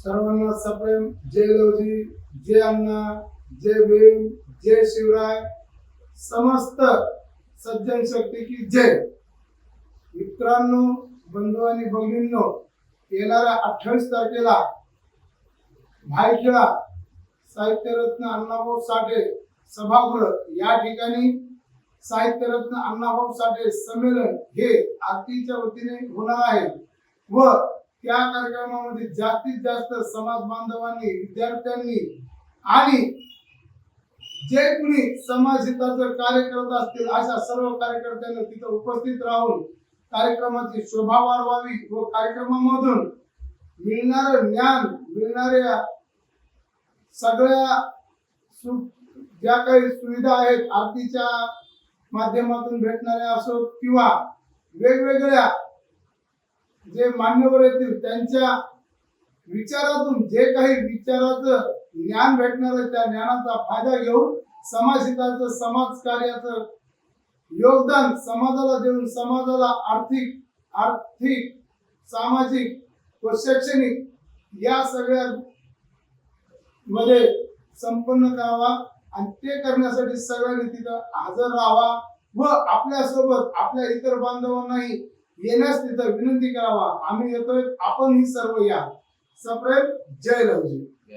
सर्वांना सप्रेम. जय लवजी जय अण्णा जय भीम जय शिवराय. समस्त सज्जन शक्ती की जय. मित्रांनो बंधू आणि भगिनींनो येणाऱ्या अठ्ठावीस तारखेला भायखिळा साहित्यरत्न अण्णाभाऊ साठे सभागृह या ठिकाणी साहित्यरत्न अण्णाभाऊ साठे संमेलन हे आरतीच्या वतीने होणार आहे. व त्या कार्यक्रमामध्ये जास्तीत जास्त समाज बांधवांनी विद्यार्थ्यांनी आणि जे कुणी समाज हिताचं कार्य करत असतील अशा सर्व कार्यकर्त्यांना तिथं उपस्थित राहून कार्यक्रमाची शोभा वाढवावी व कार्यक्रमामधून मिळणारं ज्ञान मिळणाऱ्या सगळ्या सु ज्या काही सुविधा आहेत आरतीच्या माध्यमातून भेटणाऱ्या असो किंवा वेगवेगळ्या जे मान्यवर येतील त्यांच्या विचारातून जे काही विचाराचं ज्ञान भेटणार आहे त्या ज्ञानाचा फायदा घेऊन समाजहिताचं समाज कार्याचं योगदान समाजाला देऊन समाजाला आर्थिक आर्थिक सामाजिक व शैक्षणिक या सगळ्या मध्ये संपन्न करावा आणि ते करण्यासाठी सगळ्यांनी तिथं हजर राहावा व आपल्यासोबत आपल्या इतर बांधवांनाही येण्यास तिथं विनंती करावा. आम्ही येतोय आपण ही सर्व या. सप्रेम जय लवजी